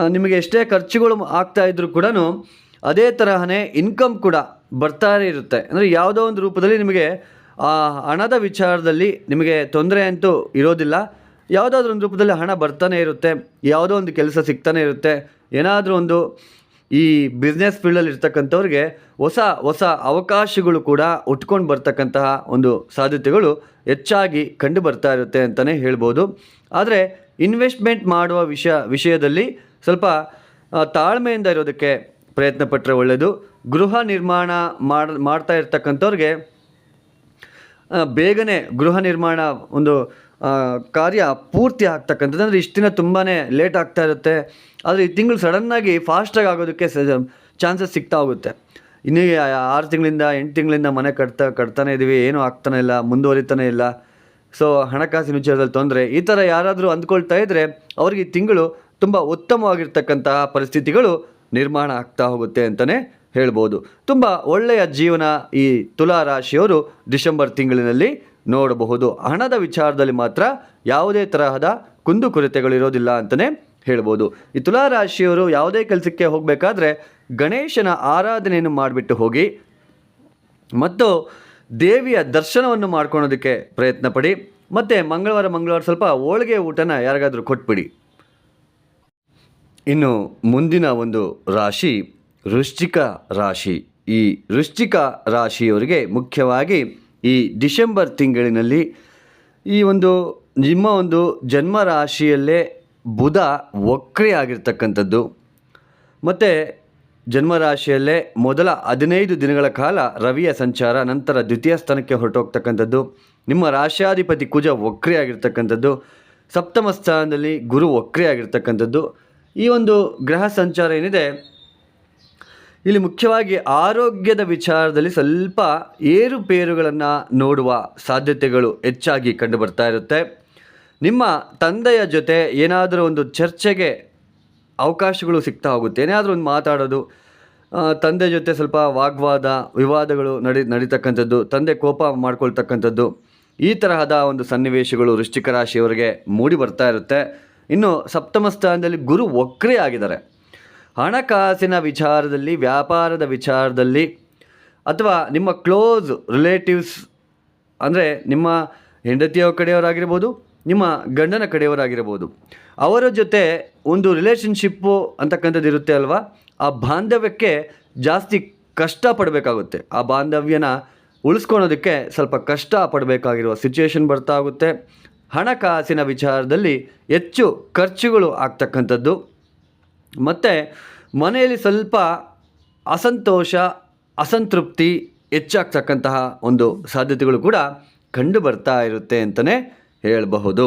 ನಿಮಗೆ ಎಷ್ಟೇ ಖರ್ಚುಗಳು ಆಗ್ತಾ ಇದ್ರೂ ಕೂಡ ಅದೇ ತರಹನೇ ಇನ್ಕಮ್ ಕೂಡ ಬರ್ತಾನೆ ಇರುತ್ತೆ. ಅಂದರೆ ಯಾವುದೋ ಒಂದು ರೂಪದಲ್ಲಿ ನಿಮಗೆ, ಆ, ಹಣದ ವಿಚಾರದಲ್ಲಿ ನಿಮಗೆ ತೊಂದರೆ ಅಂತೂ ಇರೋದಿಲ್ಲ. ಯಾವುದಾದ್ರೂ ಒಂದು ರೂಪದಲ್ಲಿ ಹಣ ಬರ್ತಾನೆ ಇರುತ್ತೆ, ಯಾವುದೋ ಒಂದು ಕೆಲಸ ಸಿಗ್ತಾನೆ ಇರುತ್ತೆ, ಏನಾದರೂ ಒಂದು ಈ ಬಿಸ್ನೆಸ್ ಫೀಲ್ಡಲ್ಲಿ ಇರ್ತಕ್ಕಂಥವ್ರಿಗೆ ಹೊಸ ಹೊಸ ಅವಕಾಶಗಳು ಕೂಡ ಉಟ್ಕೊಂಡು ಬರ್ತಕ್ಕಂತಹ ಒಂದು ಸಾಧ್ಯತೆಗಳು ಹೆಚ್ಚಾಗಿ ಕಂಡು ಬರ್ತಾ ಇರುತ್ತೆ ಅಂತಲೇ ಹೇಳ್ಬೋದು. ಆದರೆ ಇನ್ವೆಸ್ಟ್ಮೆಂಟ್ ಮಾಡುವ ವಿಷಯ, ವಿಷಯದಲ್ಲಿ ಸ್ವಲ್ಪ ತಾಳ್ಮೆಯಿಂದ ಇರೋದಕ್ಕೆ ಪ್ರಯತ್ನ ಪಟ್ಟರೆ ಒಳ್ಳೆಯದು ಗೃಹ ನಿರ್ಮಾಣ ಮಾಡ್, ಮಾಡ್ತಾ ಇರ್ತಕ್ಕಂಥವ್ರಿಗೆ ಬೇಗನೆ ಗೃಹ ನಿರ್ಮಾಣ ಒಂದು ಕಾರ್ಯ ಪೂರ್ತಿ ಆಗ್ತಕ್ಕಂಥದ್ದು. ಅಂದರೆ ಇಷ್ಟಿನ ತುಂಬಾ ಲೇಟ್ ಆಗ್ತಾ ಇರುತ್ತೆ. ಆದರೆ ಈ ತಿಂಗಳು ಸಡನ್ನಾಗಿ ಫಾಸ್ಟಾಗಿ ಆಗೋದಕ್ಕೆ ಚಾನ್ಸಸ್ ಸಿಗ್ತಾ ಹೋಗುತ್ತೆ. ಇನ್ನೂ ಆರು ತಿಂಗಳಿಂದ ಎಂಟು ತಿಂಗಳಿಂದ ಮನೆ ಕಟ್ತಾ, ಕಟ್ತಾನೆ ಇದ್ದೀವಿ ಏನೂ ಆಗ್ತಾನೆ ಇಲ್ಲ, ಮುಂದುವರಿತಾನೆ ಇಲ್ಲ. ಸೊ ಹಣಕಾಸಿನ ವಿಚಾರದಲ್ಲಿ ತೊಂದರೆ. ಈ ಥರ ಯಾರಾದರೂ ಅಂದ್ಕೊಳ್ತಾ ಇದ್ದರೆ ಅವ್ರಿಗೆ ಈ ತಿಂಗಳು ತುಂಬ ಉತ್ತಮವಾಗಿರ್ತಕ್ಕಂತಹ ಪರಿಸ್ಥಿತಿಗಳು ನಿರ್ಮಾಣ ಆಗ್ತಾ ಹೋಗುತ್ತೆ ಅಂತಲೇ ಹೇಳ್ಬೋದು. ತುಂಬ ಒಳ್ಳೆಯ ಜೀವನ ಈ ತುಲಾ ರಾಶಿಯವರು ಡಿಸೆಂಬರ್ ತಿಂಗಳಿನಲ್ಲಿ ನೋಡಬಹುದು. ಹಣದ ವಿಚಾರದಲ್ಲಿ ಮಾತ್ರ ಯಾವುದೇ ತರಹದ ಕುಂದುಕೊರತೆಗಳಿರೋದಿಲ್ಲ ಅಂತಲೇ ಹೇಳ್ಬೋದು. ಈ ತುಲಾ ರಾಶಿಯವರು ಯಾವುದೇ ಕೆಲಸಕ್ಕೆ ಹೋಗಬೇಕಾದ್ರೆ ಗಣೇಶನ ಆರಾಧನೆಯನ್ನು ಮಾಡಿಬಿಟ್ಟು ಹೋಗಿ ಮತ್ತು ದೇವಿಯ ದರ್ಶನವನ್ನು ಮಾಡ್ಕೊಳೋದಕ್ಕೆ ಪ್ರಯತ್ನ ಪಡಿ. ಮತ್ತು ಮಂಗಳವಾರ ಮಂಗಳವಾರ ಸ್ವಲ್ಪ ಹೋಳಿಗೆ ಊಟನ ಯಾರಿಗಾದರೂ ಕೊಟ್ಬಿಡಿ. ಇನ್ನು ಮುಂದಿನ ಒಂದು ರಾಶಿ ವೃಶ್ಚಿಕ ರಾಶಿ. ಈ ವೃಶ್ಚಿಕ ರಾಶಿಯವರಿಗೆ ಮುಖ್ಯವಾಗಿ ಈ ಡಿಸೆಂಬರ್ ತಿಂಗಳಿನಲ್ಲಿ ಈ ಒಂದು ನಿಮ್ಮ ಒಂದು ಜನ್ಮ ರಾಶಿಯಲ್ಲೇ ಬುಧ ವಕ್ರಿ ಆಗಿರ್ತಕ್ಕಂಥದ್ದು ಮತ್ತು ಜನ್ಮರಾಶಿಯಲ್ಲೇ ಮೊದಲ ಹದಿನೈದು ದಿನಗಳ ಕಾಲ ರವಿಯ ಸಂಚಾರ, ನಂತರ ದ್ವಿತೀಯ ಸ್ಥಾನಕ್ಕೆ ಹೊರಟೋಗ್ತಕ್ಕಂಥದ್ದು. ನಿಮ್ಮ ರಾಶ್ಯಾಧಿಪತಿ ಕುಜ ವಕ್ರಿ ಆಗಿರ್ತಕ್ಕಂಥದ್ದು ಸಪ್ತಮ ಸ್ಥಾನದಲ್ಲಿ ಗುರು ವಕ್ರಿ ಆಗಿರ್ತಕ್ಕಂಥದ್ದು ಈ ಒಂದು ಗ್ರಹ ಸಂಚಾರ ಏನಿದೆ, ಇಲ್ಲಿ ಮುಖ್ಯವಾಗಿ ಆರೋಗ್ಯದ ವಿಚಾರದಲ್ಲಿ ಸ್ವಲ್ಪ ಏರುಪೇರುಗಳನ್ನು ನೋಡುವ ಸಾಧ್ಯತೆಗಳು ಹೆಚ್ಚಾಗಿ ಕಂಡುಬರ್ತಾ ಇರುತ್ತೆ. ನಿಮ್ಮ ತಂದೆಯ ಜೊತೆ ಏನಾದರೂ ಒಂದು ಚರ್ಚೆಗೆ ಅವಕಾಶಗಳು ಸಿಗ್ತಾ ಹೋಗುತ್ತೆ. ಏನಾದರೂ ಒಂದು ಮಾತಾಡೋದು ತಂದೆ ಜೊತೆ ಸ್ವಲ್ಪ ವಾಗ್ವಾದ, ವಿವಾದಗಳು ನಡಿ, ನಡೀತಕ್ಕಂಥದ್ದು, ತಂದೆ ಕೋಪ ಮಾಡ್ಕೊಳ್ತಕ್ಕಂಥದ್ದು, ಈ ತರಹದ ಒಂದು ಸನ್ನಿವೇಶಗಳು ವೃಶ್ಚಿಕ ರಾಶಿಯವರಿಗೆ ಮೂಡಿ ಬರ್ತಾ ಇರುತ್ತೆ. ಇನ್ನು ಸಪ್ತಮ ಸ್ಥಾನದಲ್ಲಿ ಗುರು ಒಕ್ರೆ ಆಗಿದ್ದಾರೆ. ಹಣಕಾಸಿನ ವಿಚಾರದಲ್ಲಿ, ವ್ಯಾಪಾರದ ವಿಚಾರದಲ್ಲಿ, ಅಥವಾ ನಿಮ್ಮ ಕ್ಲೋಸ್ ರಿಲೇಟಿವ್ಸ್, ಅಂದರೆ ನಿಮ್ಮ ಹೆಂಡತಿಯ ಕಡೆಯವರಾಗಿರ್ಬೋದು ನಿಮ್ಮ ಗಂಡನ ಕಡೆಯವರಾಗಿರ್ಬೋದು ಅವರ ಜೊತೆ ಒಂದು ರಿಲೇಷನ್ಶಿಪ್ಪು ಅಂತಕ್ಕಂಥದ್ದು ಇರುತ್ತೆ ಅಲ್ವಾ? ಆ ಬಾಂಧವ್ಯಕ್ಕೆ ಜಾಸ್ತಿ ಕಷ್ಟ ಪಡಬೇಕಾಗುತ್ತೆ. ಆ ಬಾಂಧವ್ಯನ ಉಳಿಸ್ಕೊಳೋದಕ್ಕೆ ಸ್ವಲ್ಪ ಕಷ್ಟ ಪಡಬೇಕಾಗಿರುವ ಸಿಚುವೇಶನ್ ಬರ್ತಾ ಆಗುತ್ತೆ. ಹಣಕಾಸಿನ ವಿಚಾರದಲ್ಲಿ ಹೆಚ್ಚು ಖರ್ಚುಗಳು ಆಗ್ತಕ್ಕಂಥದ್ದು. ಮತ್ತು ಮನೆಯಲ್ಲಿ ಸ್ವಲ್ಪ ಅಸಂತೋಷ, ಅಸಂತೃಪ್ತಿ ಹೆಚ್ಚಾಗ್ತಕ್ಕಂತಹ ಒಂದು ಸಾಧ್ಯತೆಗಳು ಕೂಡ ಕಂಡು ಬರ್ತಾ ಇರುತ್ತೆ ಅಂತಲೇ ಹೇಳಬಹುದು.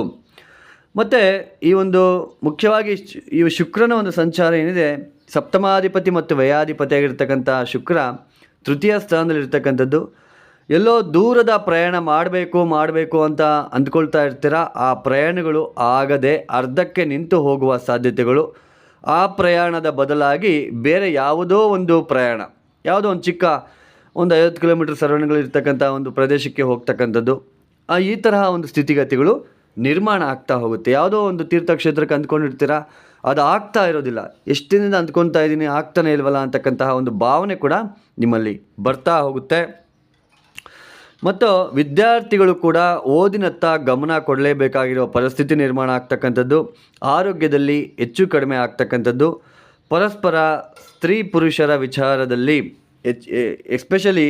ಮತ್ತು ಈ ಒಂದು ಮುಖ್ಯವಾಗಿ ಈ ಶುಕ್ರನ ಒಂದು ಸಂಚಾರ ಏನಿದೆ, ಸಪ್ತಮಾಧಿಪತಿ ಮತ್ತು ವ್ಯಯಾಧಿಪತಿ ಆಗಿರ್ತಕ್ಕಂಥ ಶುಕ್ರ ತೃತೀಯ ಸ್ಥಾನದಲ್ಲಿರ್ತಕ್ಕಂಥದ್ದು ಎಲ್ಲೋ ದೂರದ ಪ್ರಯಾಣ ಮಾಡಬೇಕು ಮಾಡಬೇಕು ಅಂತ ಅಂದ್ಕೊಳ್ತಾ ಇರ್ತೀರ? ಆ ಪ್ರಯಾಣಗಳು ಆಗದೆ ಅರ್ಧಕ್ಕೆ ನಿಂತು ಹೋಗುವ ಸಾಧ್ಯತೆಗಳು. ಆ ಪ್ರಯಾಣದ ಬದಲಾಗಿ ಬೇರೆ ಯಾವುದೋ ಒಂದು ಪ್ರಯಾಣ, ಯಾವುದೋ ಒಂದು ಚಿಕ್ಕ ಒಂದು ಐವತ್ತು ಕಿಲೋಮೀಟರ್ ಸರ್ವಣಗಳಿರ್ತಕ್ಕಂಥ ಒಂದು ಪ್ರದೇಶಕ್ಕೆ ಹೋಗ್ತಕ್ಕಂಥದ್ದು. ಈ ತರಹ ಒಂದು ಸ್ಥಿತಿಗತಿಗಳು ನಿರ್ಮಾಣ ಆಗ್ತಾ ಹೋಗುತ್ತೆ. ಯಾವುದೋ ಒಂದು ತೀರ್ಥಕ್ಷೇತ್ರಕ್ಕೆ ಅಂದ್ಕೊಂಡಿರ್ತೀರ? ಅದು ಆಗ್ತಾ ಇರೋದಿಲ್ಲ. ಎಷ್ಟು ದಿನದಿಂದ ಅಂದ್ಕೊತಾ ಇದ್ದೀನಿ, ಆಗ್ತಾನೆ ಇಲ್ವಲ್ಲ ಅಂತಕ್ಕಂತಹ ಒಂದು ಭಾವನೆ ಕೂಡ ನಿಮ್ಮಲ್ಲಿ ಬರ್ತಾ ಹೋಗುತ್ತೆ. ಮತ್ತು ವಿದ್ಯಾರ್ಥಿಗಳು ಕೂಡ ಓದಿನತ್ತ ಗಮನ ಕೊಡಲೇಬೇಕಾಗಿರುವ ಪರಿಸ್ಥಿತಿ ನಿರ್ಮಾಣ ಆಗ್ತಕ್ಕಂಥದ್ದು, ಆರೋಗ್ಯದಲ್ಲಿ ಹೆಚ್ಚು ಕಡಿಮೆ ಆಗ್ತಕ್ಕಂಥದ್ದು, ಪರಸ್ಪರ ಸ್ತ್ರೀ ಪುರುಷರ ವಿಚಾರದಲ್ಲಿ ಎಚ್ ಎಸ್ಪೆಷಲಿ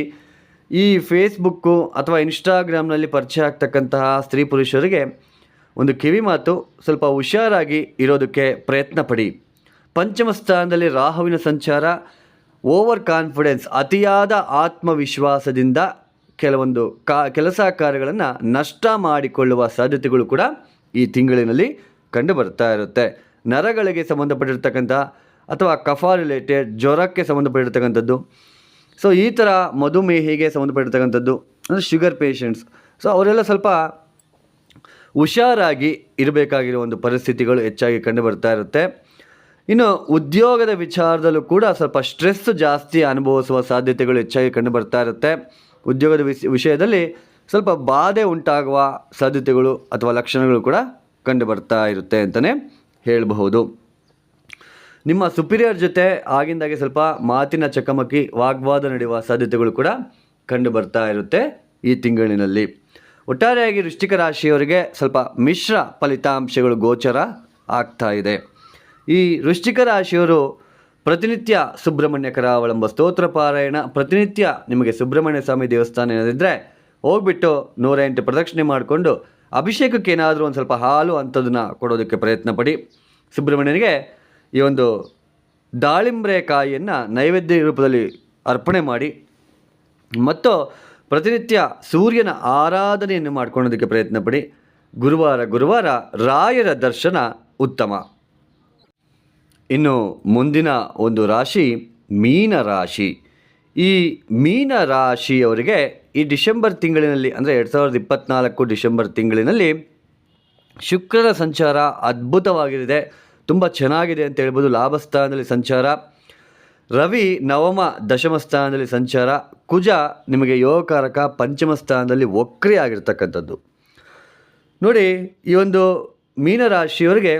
ಈ ಫೇಸ್ಬುಕ್ಕು ಅಥವಾ ಇನ್ಸ್ಟಾಗ್ರಾಮ್ನಲ್ಲಿ ಪರಿಚಯ ಆಗ್ತಕ್ಕಂತಹ ಸ್ತ್ರೀ ಪುರುಷರಿಗೆ ಒಂದು ಕಿವಿ ಮಾತು, ಸ್ವಲ್ಪ ಹುಷಾರಾಗಿ ಇರೋದಕ್ಕೆ ಪ್ರಯತ್ನ ಪಡಿ. ಪಂಚಮ ಸ್ಥಾನದಲ್ಲಿ ರಾಹುವಿನ ಸಂಚಾರ, ಓವರ್ ಕಾನ್ಫಿಡೆನ್ಸ್, ಅತಿಯಾದ ಆತ್ಮವಿಶ್ವಾಸದಿಂದ ಕೆಲವೊಂದು ಕಾ, ಕೆಲಸ ಕಾರ್ಯಗಳನ್ನು ನಷ್ಟ ಮಾಡಿಕೊಳ್ಳುವ ಸಾಧ್ಯತೆಗಳು ಕೂಡ ಈ ತಿಂಗಳಿನಲ್ಲಿ ಕಂಡು ಬರ್ತಾ ಇರುತ್ತೆ. ನರಗಳಿಗೆ ಸಂಬಂಧಪಟ್ಟಿರ್ತಕ್ಕಂಥ ಅಥವಾ ಕಫಾ ರಿಲೇಟೆಡ್ ಜ್ವರಕ್ಕೆ ಸಂಬಂಧಪಟ್ಟಿರ್ತಕ್ಕಂಥದ್ದು ಸೊ ಈ ಥರ ಮಧುಮೇಹಿಗೆ ಸಂಬಂಧಪಟ್ಟಿರ್ತಕ್ಕಂಥದ್ದು? ಅಂದರೆ ಶುಗರ್ ಪೇಷಂಟ್ಸ್ ಸೊ ಅವರೆಲ್ಲ ಸ್ವಲ್ಪ ಹುಷಾರಾಗಿ ಇರಬೇಕಾಗಿರೋ ಒಂದು ಪರಿಸ್ಥಿತಿಗಳು ಹೆಚ್ಚಾಗಿ ಕಂಡು ಬರ್ತಾ ಇರುತ್ತೆ. ಇನ್ನು ಉದ್ಯೋಗದ ವಿಚಾರದಲ್ಲೂ ಕೂಡ ಸ್ವಲ್ಪ ಸ್ಟ್ರೆಸ್ ಜಾಸ್ತಿ ಅನುಭವಿಸುವ ಸಾಧ್ಯತೆಗಳು ಹೆಚ್ಚಾಗಿ ಕಂಡು ಬರ್ತಾ ಇರುತ್ತೆ. ಉದ್ಯೋಗದ ವಿಷ, ವಿಷಯದಲ್ಲಿ ಸ್ವಲ್ಪ ಬಾಧೆ ಉಂಟಾಗುವ ಸಾಧ್ಯತೆಗಳು ಅಥವಾ ಲಕ್ಷಣಗಳು ಕೂಡ ಕಂಡು ಬರ್ತಾ ಇರುತ್ತೆ ಅಂತಲೇ ಹೇಳಬಹುದು. ನಿಮ್ಮ ಸುಪೀರಿಯರ್ ಜೊತೆ ಆಗಿಂದಾಗೆ ಸ್ವಲ್ಪ ಮಾತಿನ ಚಕಮಕಿ, ವಾಗ್ವಾದ ನಡೆಯುವ ಸಾಧ್ಯತೆಗಳು ಕೂಡ ಕಂಡು ಬರ್ತಾ ಇರುತ್ತೆ ಈ ತಿಂಗಳಿನಲ್ಲಿ. ಒಟ್ಟಾರೆಯಾಗಿ ವೃಶ್ಚಿಕ ರಾಶಿಯವರಿಗೆ ಸ್ವಲ್ಪ ಮಿಶ್ರ ಫಲಿತಾಂಶಗಳು ಗೋಚರ ಆಗ್ತಾ ಇದೆ. ಈ ವೃಶ್ಚಿಕ ರಾಶಿಯವರು ಪ್ರತಿನಿತ್ಯ ಸುಬ್ರಹ್ಮಣ್ಯ ಕರಾವಳಂಬ ಸ್ತೋತ್ರ ಪಾರಾಯಣ, ಪ್ರತಿನಿತ್ಯ ನಿಮಗೆ ಸುಬ್ರಹ್ಮಣ್ಯ ಸ್ವಾಮಿ ದೇವಸ್ಥಾನ ಏನಾದಿದ್ದರೆ ಹೋಗ್ಬಿಟ್ಟು ನೂರ ಎಂಟು ಪ್ರದಕ್ಷಿಣೆ ಮಾಡಿಕೊಂಡು ಅಭಿಷೇಕಕ್ಕೆ ಏನಾದರೂ ಒಂದು ಸ್ವಲ್ಪ ಹಾಲು ಅಂಥದನ್ನು ಕೊಡೋದಕ್ಕೆ ಪ್ರಯತ್ನ ಪಡಿ. ಸುಬ್ರಹ್ಮಣ್ಯನಿಗೆ ಈ ಒಂದು ದಾಳಿಂಬ್ರೆ ಕಾಯಿಯನ್ನು ನೈವೇದ್ಯ ರೂಪದಲ್ಲಿ ಅರ್ಪಣೆ ಮಾಡಿ ಮತ್ತು ಪ್ರತಿನಿತ್ಯ ಸೂರ್ಯನ ಆರಾಧನೆಯನ್ನು ಮಾಡ್ಕೊಳ್ಳೋದಕ್ಕೆ ಪ್ರಯತ್ನ ಪಡಿ ಗುರುವಾರ ಗುರುವಾರ ರಾಯರ ದರ್ಶನ ಉತ್ತಮ. ಇನ್ನು ಮುಂದಿನ ಒಂದು ರಾಶಿ ಮೀನ ರಾಶಿ. ಈ ಮೀನ ರಾಶಿಯವರಿಗೆ ಈ ಡಿಸೆಂಬರ್ ತಿಂಗಳಿನಲ್ಲಿ ಅಂದರೆ ಎರಡು ಸಾವಿರದ ಇಪ್ಪತ್ತ್ನಾಲ್ಕು ಡಿಸೆಂಬರ್ ತಿಂಗಳಿನಲ್ಲಿ ಶುಕ್ರರ ಸಂಚಾರ ಅದ್ಭುತವಾಗಿದೆ ತುಂಬ ಚೆನ್ನಾಗಿದೆ ಅಂತ ಹೇಳ್ಬೋದು. ಲಾಭ ಸ್ಥಾನದಲ್ಲಿ ಸಂಚಾರ. ರವಿ ನವಮ, ದಶಮ ಸ್ಥಾನದಲ್ಲಿ ಸಂಚಾರ. ಕುಜ ನಿಮಗೆ ಯೋಗಕಾರಕ ಪಂಚಮ ಸ್ಥಾನದಲ್ಲಿ ವಕ್ರಿ ಆಗಿರ್ತಕ್ಕಂಥದ್ದು. ನೋಡಿ, ಈ ಒಂದು ಮೀನರಾಶಿಯವರಿಗೆ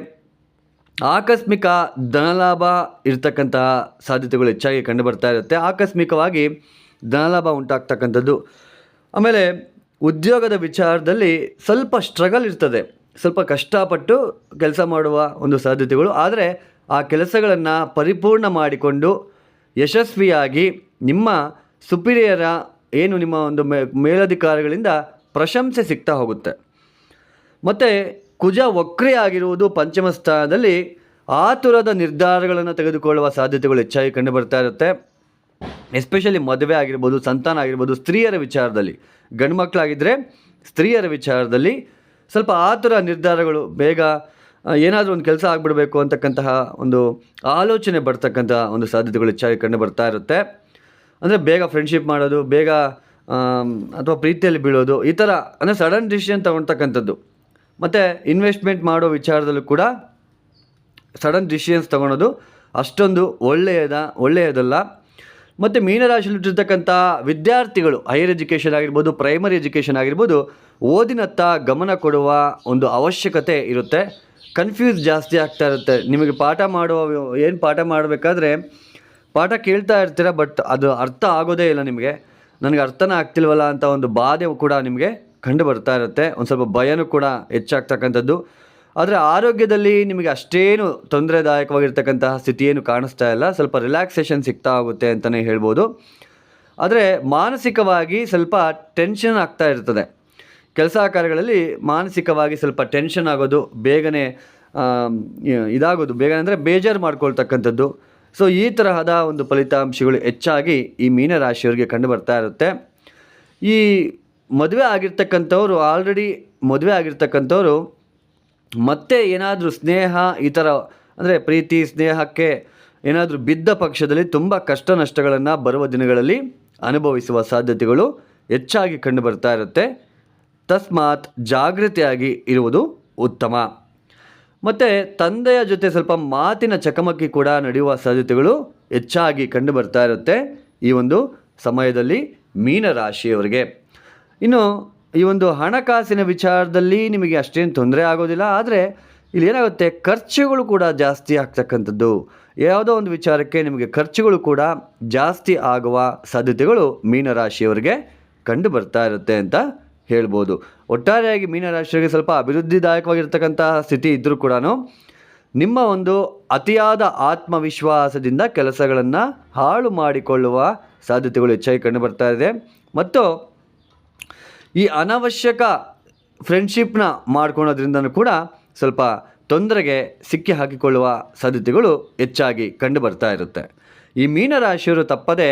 ಆಕಸ್ಮಿಕ ಧನಲಾಭ ಇರತಕ್ಕಂತಹ ಸಾಧ್ಯತೆಗಳು ಹೆಚ್ಚಾಗಿ ಕಂಡುಬರ್ತಾ ಇರುತ್ತೆ. ಆಕಸ್ಮಿಕವಾಗಿ ಧನಲಾಭ ಉಂಟಾಗ್ತಕ್ಕಂಥದ್ದು. ಆಮೇಲೆ ಉದ್ಯೋಗದ ವಿಚಾರದಲ್ಲಿ ಸ್ವಲ್ಪ ಸ್ಟ್ರಗಲ್ ಇರ್ತದೆ. ಸ್ವಲ್ಪ ಕಷ್ಟಪಟ್ಟು ಕೆಲಸ ಮಾಡುವ ಒಂದು ಸಾಧ್ಯತೆಗಳು. ಆದರೆ ಆ ಕೆಲಸಗಳನ್ನು ಪರಿಪೂರ್ಣ ಮಾಡಿಕೊಂಡು ಯಶಸ್ವಿಯಾಗಿ ನಿಮ್ಮ ಸುಪೀರಿಯರ ಏನು ನಿಮ್ಮ ಒಂದು ಮೇಲಧಿಕಾರಿಗಳಿಂದ ಪ್ರಶಂಸೆ ಸಿಗ್ತಾ ಹೋಗುತ್ತೆ. ಮತ್ತು ಕುಜ ವಕ್ರಿ ಆಗಿರುವುದು ಪಂಚಮ ಸ್ಥಾನದಲ್ಲಿ ಆತುರದ ನಿರ್ಧಾರಗಳನ್ನು ತೆಗೆದುಕೊಳ್ಳುವ ಸಾಧ್ಯತೆಗಳು ಹೆಚ್ಚಾಗಿ ಕಂಡು ಬರ್ತಾ ಇರುತ್ತೆ. ಎಸ್ಪೆಷಲಿ ಮದುವೆ ಆಗಿರ್ಬೋದು, ಸಂತಾನ ಆಗಿರ್ಬೋದು, ಸ್ತ್ರೀಯರ ವಿಚಾರದಲ್ಲಿ. ಗಂಡು ಮಕ್ಕಳಾಗಿದ್ದರೆ ಸ್ತ್ರೀಯರ ವಿಚಾರದಲ್ಲಿ ಸ್ವಲ್ಪ ಆ ಥರ ನಿರ್ಧಾರಗಳು, ಬೇಗ ಏನಾದರೂ ಒಂದು ಕೆಲಸ ಆಗಿಬಿಡಬೇಕು ಅಂತಕ್ಕಂತಹ ಒಂದು ಆಲೋಚನೆ ಬರ್ತಕ್ಕಂಥ ಒಂದು ಸಾಧ್ಯತೆಗಳು ಹೆಚ್ಚಾಗಿ ಕಂಡು ಬರ್ತಾ ಇರುತ್ತೆ. ಅಂದರೆ ಬೇಗ ಫ್ರೆಂಡ್ಶಿಪ್ ಮಾಡೋದು, ಬೇಗ ಅಥವಾ ಪ್ರೀತಿಯಲ್ಲಿ ಬೀಳೋದು, ಈ ಥರ, ಅಂದರೆ ಸಡನ್ ಡಿಸಿಷನ್ ತೊಗೊಳ್ತಕ್ಕಂಥದ್ದು. ಮತ್ತು ಇನ್ವೆಸ್ಟ್ಮೆಂಟ್ ಮಾಡೋ ವಿಚಾರದಲ್ಲೂ ಕೂಡ ಸಡನ್ ಡಿಸಿಷನ್ಸ್ ತೊಗೊಳೋದು ಅಷ್ಟೊಂದು ಒಳ್ಳೆಯದ, ಒಳ್ಳೆಯದಲ್ಲ. ಮತ್ತು ಮೀನರಾಶಿಯಲ್ಲಿಟ್ಟಿರ್ತಕ್ಕಂಥ ವಿದ್ಯಾರ್ಥಿಗಳು ಹೈಯರ್ ಎಜುಕೇಷನ್ ಆಗಿರ್ಬೋದು ಪ್ರೈಮರಿ ಎಜುಕೇಷನ್ ಆಗಿರ್ಬೋದು, ಓದಿನತ್ತ ಗಮನ ಕೊಡುವ ಒಂದು ಅವಶ್ಯಕತೆ ಇರುತ್ತೆ. ಕನ್ಫ್ಯೂಸ್ ಜಾಸ್ತಿ ಆಗ್ತಾ ಇರುತ್ತೆ. ನಿಮಗೆ ಪಾಠ ಮಾಡುವ, ಏನು ಪಾಠ ಮಾಡಬೇಕಾದ್ರೆ, ಪಾಠ ಕೇಳ್ತಾ ಇರ್ತೀರ ಬಟ್ ಅದು ಅರ್ಥ ಆಗೋದೇ ಇಲ್ಲ ನಿಮಗೆ. ನನಗೆ ಅರ್ಥನೇ ಆಗ್ತಿಲ್ವಲ್ಲ ಅಂತ ಒಂದು ಬಾಧೆ ಕೂಡ ನಿಮಗೆ ಕಂಡು ಬರ್ತಾ ಇರುತ್ತೆ. ಒಂದು ಸ್ವಲ್ಪ ಭಯನೂ ಕೂಡ ಹೆಚ್ಚಾಗ್ತಕ್ಕಂಥದ್ದು. ಆದರೆ ಆರೋಗ್ಯದಲ್ಲಿ ನಿಮಗೆ ಅಷ್ಟೇನು ತೊಂದರೆದಾಯಕವಾಗಿರ್ತಕ್ಕಂತಹ ಸ್ಥಿತಿ ಏನು ಕಾಣಿಸ್ತಾ ಇಲ್ಲ. ಸ್ವಲ್ಪ ರಿಲ್ಯಾಕ್ಸೇಷನ್ ಸಿಗ್ತಾ ಹೋಗುತ್ತೆ ಅಂತಲೇ ಹೇಳ್ಬೋದು. ಆದರೆ ಮಾನಸಿಕವಾಗಿ ಸ್ವಲ್ಪ ಟೆನ್ಷನ್ ಆಗ್ತಾ ಇರ್ತದೆ. ಕೆಲಸ ಕಾರ್ಯಗಳಲ್ಲಿ ಮಾನಸಿಕವಾಗಿ ಸ್ವಲ್ಪ ಟೆನ್ಷನ್ ಆಗೋದು, ಬೇಗನೆ ಇದಾಗೋದು ಬೇಗನೆ ಅಂದರೆ ಬೇಜಾರು ಮಾಡ್ಕೊಳ್ತಕ್ಕಂಥದ್ದು. ಸೊ ಈ ತರಹದ ಒಂದು ಫಲಿತಾಂಶಗಳು ಹೆಚ್ಚಾಗಿ ಈ ಮೀನರಾಶಿಯವರಿಗೆ ಕಂಡು ಬರ್ತಾ ಇರುತ್ತೆ. ಈ ಮದುವೆ ಆಗಿರ್ತಕ್ಕಂಥವ್ರು ಆಲ್ರೆಡಿ ಮದುವೆ ಆಗಿರ್ತಕ್ಕಂಥವ್ರು ಮತ್ತೆ ಏನಾದರೂ ಸ್ನೇಹ, ಈ ಥರ ಅಂದರೆ ಪ್ರೀತಿ, ಸ್ನೇಹಕ್ಕೆ ಏನಾದರೂ ಬಿದ್ದ ಪಕ್ಷದಲ್ಲಿ ತುಂಬ ಕಷ್ಟ ನಷ್ಟಗಳನ್ನು ಬರುವ ದಿನಗಳಲ್ಲಿ ಅನುಭವಿಸುವ ಸಾಧ್ಯತೆಗಳು ಹೆಚ್ಚಾಗಿ ಕಂಡು ಬರ್ತಾ ಇರುತ್ತೆ. ತಸ್ಮಾತ್ ಜಾಗೃತಿಯಾಗಿ ಇರುವುದು ಉತ್ತಮ. ಮತ್ತು ತಂದೆಯ ಜೊತೆ ಸ್ವಲ್ಪ ಮಾತಿನ ಚಕಮಕಿ ಕೂಡ ನಡೆಯುವ ಸಾಧ್ಯತೆಗಳು ಹೆಚ್ಚಾಗಿ ಕಂಡು ಬರ್ತಾ ಇರುತ್ತೆ ಈ ಒಂದು ಸಮಯದಲ್ಲಿ ಮೀನರಾಶಿಯವರಿಗೆ. ಇನ್ನು ಈ ಒಂದು ಹಣಕಾಸಿನ ವಿಚಾರದಲ್ಲಿ ನಿಮಗೆ ಅಷ್ಟೇನು ತೊಂದರೆ ಆಗೋದಿಲ್ಲ, ಆದರೆ ಇಲ್ಲಿ ಏನಾಗುತ್ತೆ? ಖರ್ಚುಗಳು ಕೂಡ ಜಾಸ್ತಿ ಆಗ್ತಕ್ಕಂಥದ್ದು. ಯಾವುದೋ ಒಂದು ವಿಚಾರಕ್ಕೆ ನಿಮಗೆ ಖರ್ಚುಗಳು ಕೂಡ ಜಾಸ್ತಿ ಆಗುವ ಸಾಧ್ಯತೆಗಳು ಮೀನರಾಶಿಯವರಿಗೆ ಕಂಡು ಬರ್ತಾ ಇರುತ್ತೆ ಅಂತ ಹೇಳ್ಬೋದು. ಒಟ್ಟಾರೆಯಾಗಿ ಮೀನರಾಶಿಯವರಿಗೆ ಸ್ವಲ್ಪ ಅಭಿವೃದ್ಧಿದಾಯಕವಾಗಿರ್ತಕ್ಕಂತಹ ಸ್ಥಿತಿ ಇದ್ದರೂ ಕೂಡ ನಿಮ್ಮ ಒಂದು ಅತಿಯಾದ ಆತ್ಮವಿಶ್ವಾಸದಿಂದ ಕೆಲಸಗಳನ್ನು ಹಾಳು ಮಾಡಿಕೊಳ್ಳುವ ಸಾಧ್ಯತೆಗಳು ಹೆಚ್ಚಾಗಿ ಕಂಡು ಬರ್ತಾ ಇದೆ. ಮತ್ತು ಈ ಅನವಶ್ಯಕ ಫ್ರೆಂಡ್ಶಿಪ್ನ ಮಾಡ್ಕೊಳೋದ್ರಿಂದನೂ ಕೂಡ ಸ್ವಲ್ಪ ತೊಂದರೆಗೆ ಸಿಕ್ಕಿ ಹಾಕಿಕೊಳ್ಳುವ ಸಾಧ್ಯತೆಗಳು ಹೆಚ್ಚಾಗಿ ಕಂಡು ಬರ್ತಾ ಇರುತ್ತೆ. ಈ ಮೀನರಾಶಿಯವರು ತಪ್ಪದೆ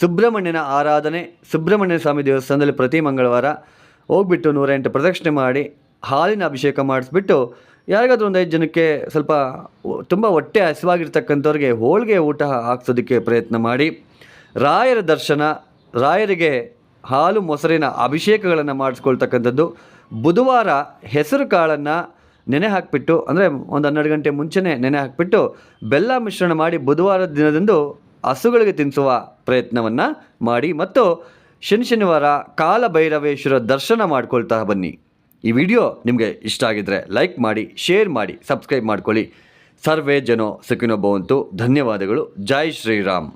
ಸುಬ್ರಹ್ಮಣ್ಯನ ಆರಾಧನೆ, ಸುಬ್ರಹ್ಮಣ್ಯ ಸ್ವಾಮಿ ದೇವಸ್ಥಾನದಲ್ಲಿ ಪ್ರತಿ ಮಂಗಳವಾರ ಹೋಗ್ಬಿಟ್ಟು ನೂರ ಎಂಟು ಪ್ರದಕ್ಷಿಣೆ ಮಾಡಿ ಹಾಲಿನ ಅಭಿಷೇಕ ಮಾಡಿಸ್ಬಿಟ್ಟು ಯಾರಿಗಾದ್ರೂ ಒಂದು ಐದು ಜನಕ್ಕೆ ಸ್ವಲ್ಪ ತುಂಬ ಹೊಟ್ಟೆ ಹಸಿವಾಗಿರ್ತಕ್ಕಂಥವ್ರಿಗೆ ಹೋಳಿಗೆ ಊಟ ಹಾಕ್ಸೋದಕ್ಕೆ ಪ್ರಯತ್ನ ಮಾಡಿ. ರಾಯರ ದರ್ಶನ, ರಾಯರಿಗೆ ಹಾಲು ಮೊಸರಿನ ಅಭಿಷೇಕಗಳನ್ನು ಮಾಡಿಸ್ಕೊಳ್ತಕ್ಕಂಥದ್ದು. ಬುಧವಾರ ಹೆಸರು ಕಾಳನ್ನು ನೆನೆ ಹಾಕಿಬಿಟ್ಟು, ಅಂದರೆ ಒಂದು ಹನ್ನೆರಡು ಗಂಟೆ ಮುಂಚೆನೇ ನೆನೆ ಹಾಕಿಬಿಟ್ಟು ಬೆಲ್ಲ ಮಿಶ್ರಣ ಮಾಡಿ ಬುಧವಾರ ದಿನದಂದು ಹಸುಗಳಿಗೆ ತಿನ್ನಿಸುವ ಪ್ರಯತ್ನವನ್ನು ಮಾಡಿ ಮತ್ತು ಶನಿ ಶನಿವಾರ ಕಾಲಭೈರವೇಶ್ವರ ದರ್ಶನ ಮಾಡ್ಕೊಳ್ತಾ ಬನ್ನಿ. ಈ ವಿಡಿಯೋ ನಿಮಗೆ ಇಷ್ಟ ಆಗಿದ್ದರೆ ಲೈಕ್ ಮಾಡಿ, ಶೇರ್ ಮಾಡಿ, ಸಬ್ಸ್ಕ್ರೈಬ್ ಮಾಡ್ಕೊಳ್ಳಿ. ಸರ್ವೇ ಜನೋ ಸುಖಿನೋ ಭವಂತು. ಧನ್ಯವಾದಗಳು. ಜೈ ಶ್ರೀರಾಮ್.